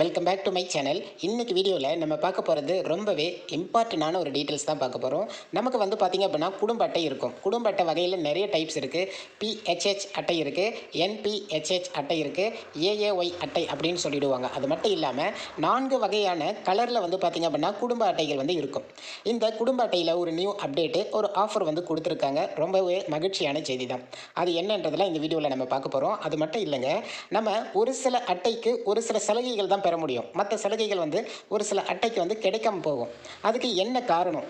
Welcome back to my channel இன்னைக்கு வீடியோவில் நம்ம பார்க்க போகிறது ரொம்பவே இம்பார்ட்டண்டான ஒரு டீட்டெயில்ஸ் தான் பார்க்க போகிறோம் நமக்கு வந்து பார்த்திங்க அப்படின்னா குடும்ப அட்டை இருக்கும். குடும்ப அட்டை வகையில் நிறைய டைப்ஸ் இருக்குது பிஹெச்ஹெச் அட்டை இருக்குது என்பிஹெச்ஹெச் அட்டை இருக்குது ஏஏஒய் அட்டை அப்படின்னு சொல்லிடுவாங்க. அது மட்டும் இல்லாமல் நான்கு வகையான கலரில் வந்து பார்த்திங்க அப்படின்னா குடும்ப அட்டைகள் வந்து இருக்கும். இந்த குடும்ப அட்டையில் ஒரு நியூ அப்டேட்டு ஒரு ஆஃபர் வந்து கொடுத்துருக்காங்க. ரொம்பவே மகிழ்ச்சியான செய்தி தான் அது என்னன்றதெல்லாம் இந்த வீடியோவில் நம்ம பார்க்க போகிறோம் அது மட்டும் இல்லைங்க. நம்ம ஒரு சில அட்டைக்கு ஒரு சில சலுகைகள் தான் பெற முடியும். மற்ற சலுகைகள் வந்து ஒரு சில அட்டைக்கு வந்து கிடைக்காம போகும். அதுக்கு என்ன காரணம்?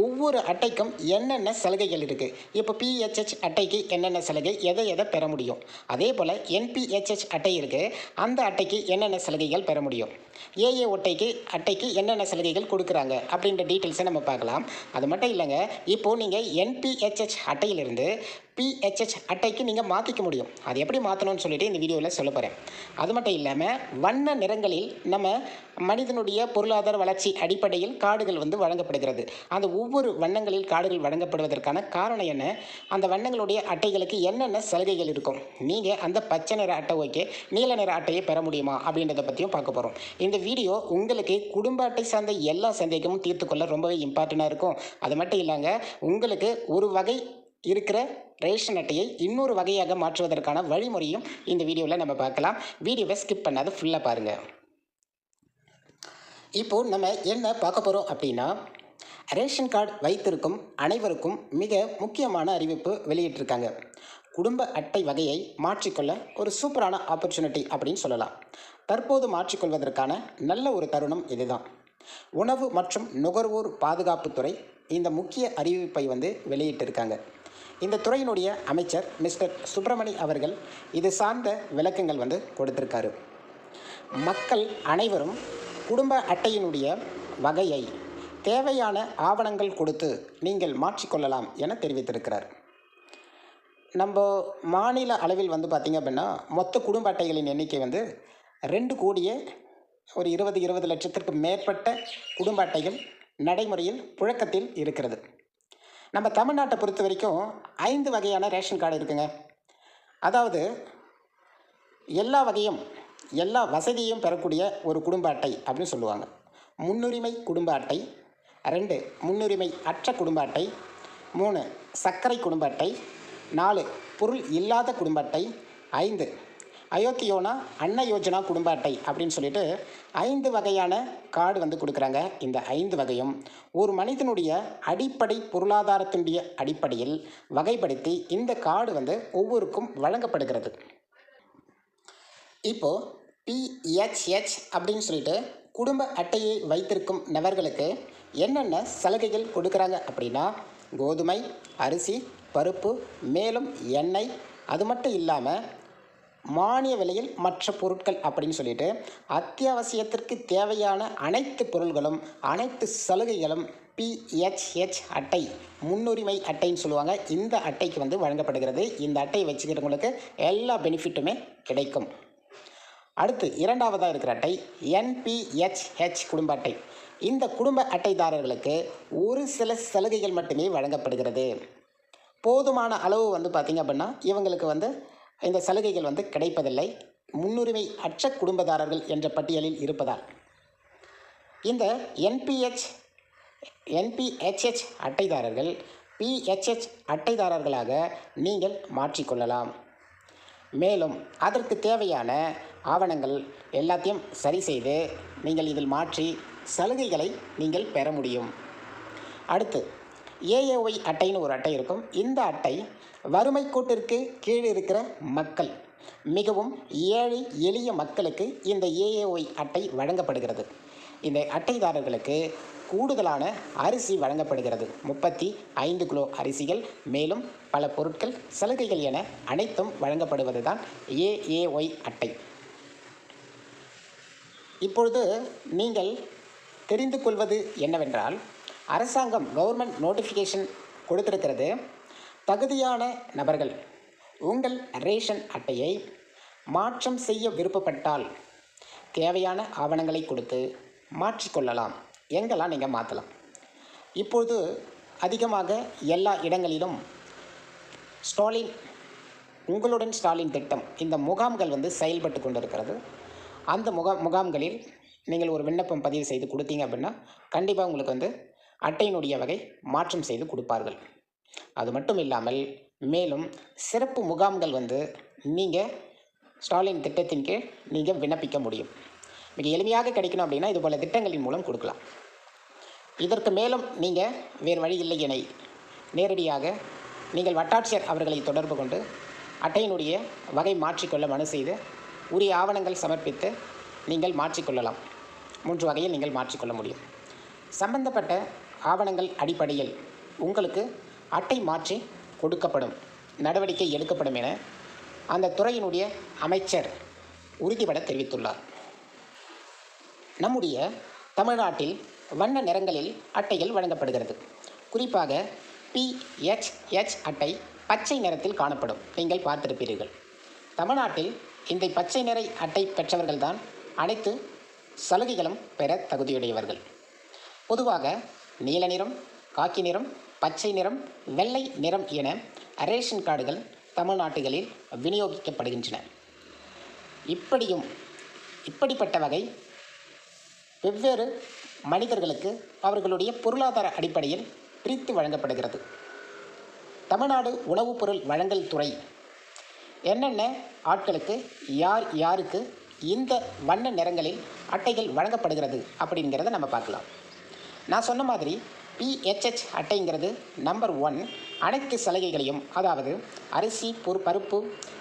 ஒவ்வொரு அட்டைக்கும் என்னென்ன சலுகைகள் இருக்குது இப்போ பிஹெச்ஹெச் அட்டைக்கு என்னென்ன சலுகை? எதை எதை பெற முடியும்? அதே போல் என்பிஹெச்ஹெச் அட்டை இருக்குது அந்த அட்டைக்கு என்னென்ன சலுகைகள் பெற முடியும்? ஏஏ ஒட்டைக்கு அட்டைக்கு என்னென்ன சலுகைகள் கொடுக்குறாங்க அப்படின்ற டீட்டெயில்ஸை நம்ம பார்க்கலாம். அது மட்டும் இல்லைங்க இப்போது நீங்கள் என்பிஹெச்ஹெச் அட்டையிலிருந்து பிஹெச்ஹெச் அட்டைக்கு நீங்கள் மாற்றிக்க முடியும். அது எப்படி மாற்றணும்னு சொல்லிட்டு இந்த வீடியோவில் சொல்ல போகிறேன் அது மட்டும் இல்லாமல் வண்ண நிறங்களில் நம்ம மனிதனுடைய பொருளாதார வளர்ச்சி அடிப்படையில் காடுகள் வந்து வழங்கப்படுகிறது. அந்த ஒவ்வொரு வண்ணங்களில் காடுகள் வழங்கப்படுவதற்கான காரணம் என்ன? அந்த வண்ணங்களுடைய அட்டைகளுக்கு என்னென்ன சலுகைகள் இருக்கும்? நீங்கள் அந்த பச்சை நிற அட்டை ஓகே நீல நிற அட்டையை பெற முடியுமா அப்படின்றத பற்றியும் பார்க்க போகிறோம் இந்த வீடியோ உங்களுக்கு குடும்ப அட்டை சார்ந்த எல்லா சந்தேகமும் தீர்த்துக்கொள்ள ரொம்பவே இம்பார்ட்டண்ட்டாக இருக்கும். அது மட்டும் இல்லைங்க உங்களுக்கு ஒரு வகை இருக்கிற ரேஷன் அட்டையை இன்னொரு வகையாக மாற்றுவதற்கான வழிமுறையும் இந்த வீடியோவில் நம்ம பார்க்கலாம். வீடியோவை ஸ்கிப் பண்ணாத ஃபுல்லாக பாருங்கள் இப்போது நம்ம என்ன பார்க்க போகிறோம் அப்படின்னா ரேஷன் கார்டு வைத்திருக்கும் அனைவருக்கும் மிக முக்கியமான அறிவிப்பு வெளியிட்டிருக்காங்க. குடும்ப அட்டை வகையை மாற்றிக்கொள்ள ஒரு சூப்பரான ஆப்பர்ச்சுனிட்டி அப்படின்னு சொல்லலாம். தற்போது மாற்றிக்கொள்வதற்கான நல்ல ஒரு தருணம் இதுதான். உணவு மற்றும் நுகர்வோர் பாதுகாப்புத்துறை இந்த முக்கிய அறிவிப்பை வந்து வெளியிட்டிருக்காங்க. இந்த துறையினுடைய அமைச்சர் மிஸ்டர் சுப்பிரமணி அவர்கள் இது சார்ந்த விளக்கங்கள் வந்து கொடுத்திருக்காரு. மக்கள் அனைவரும் குடும்ப அட்டையினுடைய வகையை தேவையான ஆவணங்கள் கொடுத்து நீங்கள் மாற்றிக்கொள்ளலாம் என தெரிவித்திருக்கிறார். நம்ம மாநில அளவில் வந்து பார்த்திங்க அப்படின்னா மொத்த குடும்ப அட்டைகளின் எண்ணிக்கை வந்து ரெண்டு கோடியே ஒரு இருபது இருபது லட்சத்திற்கு மேற்பட்ட குடும்ப அட்டைகள் நடைமுறையில் புழக்கத்தில் இருக்கிறது. நம்ம தமிழ்நாட்டை பொறுத்த வரைக்கும் ஐந்து வகையான ரேஷன் கார்டு இருக்குங்க. அதாவது எல்லா வகையும் எல்லா வசதியும் பெறக்கூடிய ஒரு குடும்ப அட்டை அப்படின்னு சொல்லுவாங்க. முன்னுரிமை குடும்ப அட்டை ரெண்டு முன்னுரிமை அற்ற குடும்ப அட்டை மூணு சர்க்கரை குடும்ப அட்டை நாலு பொருள் இல்லாத குடும்ப அட்டை ஐந்து அயோக்கியோனா அன்ன யோஜனா குடும்ப அட்டை அப்படின்னு சொல்லிட்டு ஐந்து வகையான கார்டு வந்து கொடுக்குறாங்க. இந்த ஐந்து வகையும் ஒரு மனிதனுடைய அடிப்படை பொருளாதாரத்தினுடைய அடிப்படையில் வகைப்படுத்தி இந்த கார்டு வந்து ஒவ்வொருக்கும் வழங்கப்படுகிறது. இப்போது பிஹெச்ஹெச் அப்படின்னு சொல்லிட்டு குடும்ப அட்டையை வைத்திருக்கும் நபர்களுக்கு என்னென்ன சலுகைகள் கொடுக்குறாங்க அப்படின்னா கோதுமை அரிசி பருப்பு மேலும் எண்ணெய் அது மட்டும் இல்லாமல் மானிய விலையில் மற்ற பொருட்கள் அப்படின்னு சொல்லிட்டு அத்தியாவசியத்திற்கு தேவையான அனைத்து பொருள்களும் அனைத்து சலுகைகளும் பிஹெச்ஹெச் அட்டை முன்னுரிமை அட்டைன்னு சொல்லுவாங்க. இந்த அட்டைக்கு வந்து வழங்கப்படுகிறது. இந்த அட்டையை வச்சுக்கிறவங்களுக்கு எல்லா பெனிஃபிட்டுமே கிடைக்கும். அடுத்து இரண்டாவதாக இருக்கிற அட்டை என்பிஹெச்ஹெச் குடும்ப அட்டை. இந்த குடும்ப அட்டைதாரர்களுக்கு ஒரு சில சலுகைகள் மட்டுமே வழங்கப்படுகிறது. போதுமான அளவு வந்து பார்த்திங்க அப்படின்னா இவங்களுக்கு வந்து இந்த சலுகைகள் வந்து கிடைப்பதில்லை. முன்னுரிமை அற்ற குடும்பதாரர்கள் என்ற பட்டியலில் இருப்பதால். இந்த என்பிஹெச் என்பிஹெச்ஹெச் அட்டைதாரர்கள் பிஹெச்ஹெச் அட்டைதாரர்களாக நீங்கள் மாற்றிக்கொள்ளலாம். மேலும் அதற்கு தேவையான ஆவணங்கள் எல்லாத்தையும் சரி செய்து நீங்கள் இதில் மாற்றி சலுகைகளை நீங்கள் பெற முடியும். அடுத்து ஏஏஒய் அட்டைன்னு ஒரு அட்டை இருக்கும். இந்த அட்டை வறுமை கோட்டிற்கு கீழே இருக்கிற மக்கள் மிகவும் ஏழை எளிய மக்களுக்கு இந்த ஏஏஒய் அட்டை வழங்கப்படுகிறது. இந்த அட்டைதாரர்களுக்கு கூடுதலான அரிசி வழங்கப்படுகிறது. முப்பத்தி ஐந்து கிலோ அரிசிகள் மேலும் பல பொருட்கள் சலுகைகள் என அனைத்தும் வழங்கப்படுவது தான் ஏஏஒய் அட்டை. இப்பொழுது நீங்கள் தெரிந்து கொள்வது என்னவென்றால் அரசாங்கம் கவர்மெண்ட் நோட்டிஃபிகேஷன் கொடுத்திருக்கிறது. தகுதியான நபர்கள் உங்கள் ரேஷன் அட்டையை மாற்றம் செய்ய விருப்பப்பட்டால் தேவையான ஆவணங்களை கொடுத்து மாற்றிக்கொள்ளலாம். எங்கெல்லாம் நீங்கள் மாற்றலாம் இப்பொழுது அதிகமாக எல்லா இடங்களிலும் ஸ்டாலின் உங்களுடன் ஸ்டாலின் திட்டம் இந்த முகாம்கள் வந்து செயல்பட்டு கொண்டிருக்கிறது. அந்த முகா முகாம்களில் நீங்கள் ஒரு விண்ணப்பம் பதிவு செய்து கொடுத்தீங்க அப்படின்னா கண்டிப்பாக உங்களுக்கு வந்து அட்டையினுடைய வகை மாற்றம் செய்து கொடுப்பார்கள். அது மட்டும் இல்லாமல் மேலும் சிறப்பு முகாம்கள் வந்து நீங்கள் ஸ்டாலின் திட்டத்தின் கீழ் நீங்கள் விண்ணப்பிக்க முடியும். மிக எளிமையாக கிடைக்கணும் அப்படின்னா இது போல் திட்டங்களின் மூலம் கொடுக்கலாம். இதற்கு மேலும் நீங்கள் வேறு வழி இல்லை என நேரடியாக நீங்கள் வட்டாட்சியர் அவர்களை தொடர்பு கொண்டு அட்டையினுடைய வகை மாற்றிக்கொள்ள மனு செய்து உரிய ஆவணங்கள் சமர்ப்பித்து நீங்கள் மாற்றிக்கொள்ளலாம். மூன்று வகையில் நீங்கள் மாற்றிக்கொள்ள முடியும். சம்பந்தப்பட்ட ஆவணங்கள் அடிப்படையில் உங்களுக்கு அட்டை மாற்றி கொடுக்கப்படும் நடவடிக்கை எடுக்கப்படும் என அந்த துறையினுடைய அமைச்சர் உறுதிபட தெரிவித்துள்ளார். நம்முடைய தமிழ்நாட்டில் வண்ண நிறங்களில் அட்டைகள் வழங்கப்படுகிறது. குறிப்பாக பிஹெச்ஹெச் அட்டை பச்சை நிறத்தில் காணப்படும். நீங்கள் பார்த்திருப்பீர்கள். தமிழ்நாட்டில் இந்த பச்சை நிறை அட்டை பெற்றவர்கள்தான் அனைத்து சலுகைகளும் பெற தகுதியுடையவர்கள். பொதுவாக நீல நிறம் காக்கி நிறம் பச்சை நிறம் வெள்ளை நிறம் என ரேஷன் கார்டுகள் தமிழ்நாட்டுகளில் விநியோகிக்கப்படுகின்றன. இப்படியும் இப்படிப்பட்ட வகை வெவ்வேறு மனிதர்களுக்கு அவர்களுடைய பொருளாதார அடிப்படையில் பிரித்து வழங்கப்படுகிறது. தமிழ்நாடு உணவுப் பொருள் வழங்கல் துறை. என்னென்ன ஆட்களுக்கு யார் யாருக்கு இந்த வண்ண நிறங்களில் அட்டைகள் வழங்கப்படுகிறது அப்படிங்கிறத நம்ம பார்க்கலாம். நான் சொன்ன மாதிரி பிஹெச்ஹெச் அட்டைங்கிறது நம்பர் ஒன் அனைத்து சலுகைகளையும் அதாவது அரிசி பொரு பருப்பு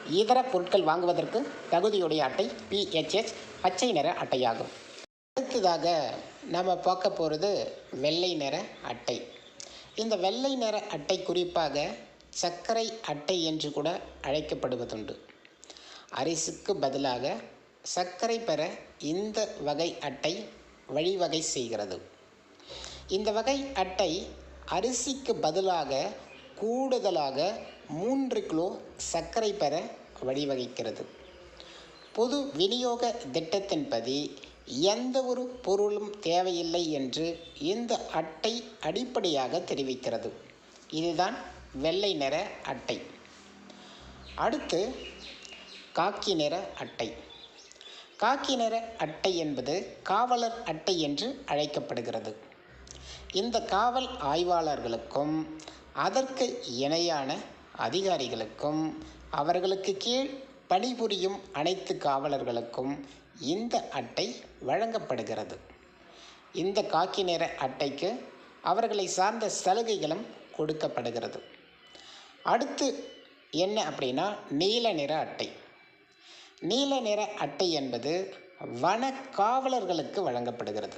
இதர பொருட்கள் வாங்குவதற்கு தகுதியுடைய அட்டை பிஹெச்ஹெச் பச்சை நிற அட்டையாகும். அடுத்ததாக நம்ம பார்க்க போகிறது வெள்ளை நிற அட்டை. இந்த வெள்ளை நிற அட்டை குறிப்பாக சர்க்கரை அட்டை என்று கூட அழைக்கப்படுவதுண்டு. அரிசிக்கு பதிலாக சர்க்கரை பெற இந்த வகை அட்டை வழிவகை செய்கிறது. இந்த வகை அட்டை அரிசிக்கு பதிலாக கூடுதலாக மூன்று கிலோ சர்க்கரை பெற வழிவகுக்கிறது. பொது விநியோக திட்டத்தின்படி எந்த ஒரு பொருளும் தேவையில்லை என்று இந்த அட்டை அடிப்படையாக தெரிவிக்கிறது. இதுதான் வெள்ளை நிற அட்டை. அடுத்து காக்கி நிற அட்டை. காக்கி நிற அட்டை என்பது காவலர் அட்டை என்று அழைக்கப்படுகிறது. இந்த காவல் ஆய்வாளர்களுக்கும் அதற்கு இணையான அதிகாரிகளுக்கும் அவர்களுக்கு கீழ் பணிபுரியும் அனைத்து காவலர்களுக்கும் இந்த அட்டை வழங்கப்படுகிறது. இந்த காக்கி நிற அட்டைக்கு அவர்களை சார்ந்த சலுகைகளும் கொடுக்கப்படுகிறது. அடுத்து என்ன அப்படின்னா நீல நிற அட்டை. நீல நிற அட்டை என்பது வன காவலர்களுக்கு வழங்கப்படுகிறது.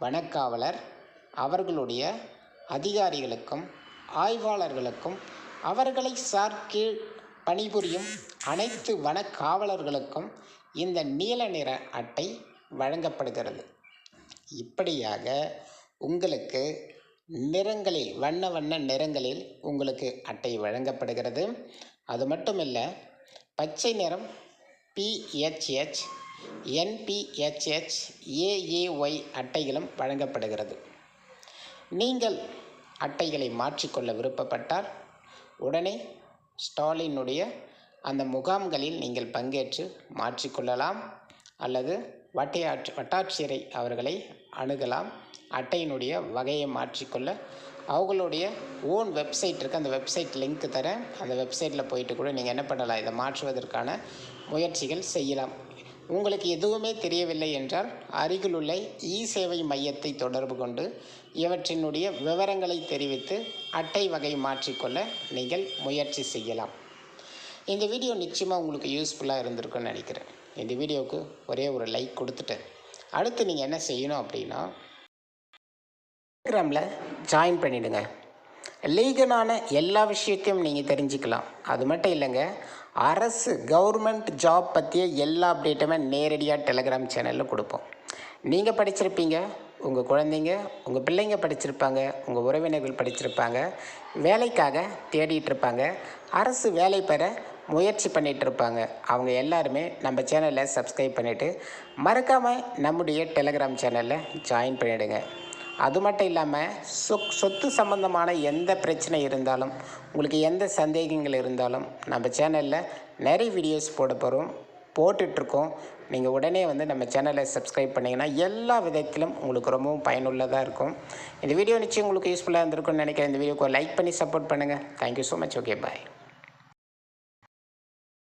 வனக்காவலர் அவர்களுடைய அதிகாரிகளுக்கும் ஆய்வாளர்களுக்கும் அவர்களை சார் கீழ் பணிபுரியும் அனைத்து வன காவலர்களுக்கும் இந்த நீல நிற அட்டை வழங்கப்படுகிறது. இப்படியாக உங்களுக்கு நிறங்களில் வண்ண வண்ண நிறங்களில் உங்களுக்கு அட்டை வழங்கப்படுகிறது. அது மட்டும் இல்லை பச்சை நிறம் பிஹெச்ஹெச் என்பிஹெச்ஹெச் ஏஏஒய் அட்டைகளும் வழங்கப்படுகிறது. நீங்கள் அட்டைகளை மாற்றிக்கொள்ள விருப்பப்பட்டால் உடனே ஸ்டாலினுடைய அந்த முகாம்களில் நீங்கள் பங்கேற்று மாற்றிக்கொள்ளலாம் அல்லது வட்டையாட்சி வட்டாட்சியரை அவர்களை அணுகலாம். அட்டையினுடைய வகையை மாற்றிக்கொள்ள அவங்களுடைய ஓன் வெப்சைட் இருக்குது அந்த வெப்சைட் லிங்க் தரேன். அந்த வெப்சைட்டில் போயிட்டு கூட நீங்கள் என்ன பண்ணலாம் இதை மாற்றுவதற்கான முயற்சிகள் செய்யலாம். உங்களுக்கு எதுவுமே தெரியவில்லை என்றால் அருகிலுள்ள இ சேவை மையத்தை தொடர்பு கொண்டு இவற்றினுடைய விவரங்களை தெரிவித்து அட்டை வகை மாற்றிக்கொள்ள நீங்கள் முயற்சி செய்யலாம். இந்த வீடியோ நிச்சயமாக உங்களுக்கு யூஸ்ஃபுல்லாக இருந்திருக்குன்னு நினைக்கிறேன். இந்த வீடியோவுக்கு ஒரே ஒரு லைக் கொடுத்துட்டு அடுத்து நீங்கள் என்ன செய்யணும் அப்படின்னா இன்ஸ்டாகிராமில் ஜாயின் பண்ணிவிடுங்க லீகனான எல்லா விஷயத்தையும் நீங்கள் தெரிஞ்சுக்கலாம். அது மட்டும் இல்லைங்க அரசு கவர்மெண்ட் ஜாப் பற்றிய எல்லா அப்டேட்டுமே நேரடியாக டெலிகிராம் சேனலில் கொடுப்போம். நீங்கள் படிச்சிருப்பீங்க உங்கள் குழந்தைங்க உங்கள் பிள்ளைங்க படிச்சிருப்பாங்க உங்கள் உறவினர்கள் படிச்சிருப்பாங்க வேலைக்காக தேடிட்டு இருப்பாங்க. அரசு வேலை பெற முயற்சி பண்ணிகிட்டு இருப்பாங்க. அவங்க எல்லாருமே நம்ம சேனலை சப்ஸ்கிரைப் பண்ணிவிட்டு மறக்காமல் நம்முடைய டெலிகிராம் சேனலில் ஜாயின் பண்ணிவிடுங்க அது மட்டும் இல்லாமல் சொ சொத்து சம்பந்தமான எந்த பிரச்சனை இருந்தாலும் உங்களுக்கு எந்த சந்தேகங்கள் இருந்தாலும் நம்ம சேனலில் நிறைய வீடியோஸ் போட போகிறோம் போட்டுட்ருக்கோம் நீங்கள் உடனே வந்து நம்ம சேனலை சப்ஸ்கிரைப் பண்ணிங்கன்னா எல்லா விதத்திலும் உங்களுக்கு ரொம்பவும் பயனுள்ளதாக இருக்கும். இந்த வீடியோ நிச்சயம் உங்களுக்கு யூஸ்ஃபுல்லாக இருந்திருக்கும்னு நினைக்கிறேன். இந்த வீடியோக்கு லைக் பண்ணி சப்போர்ட் பண்ணுங்கள் thank you so much okay bye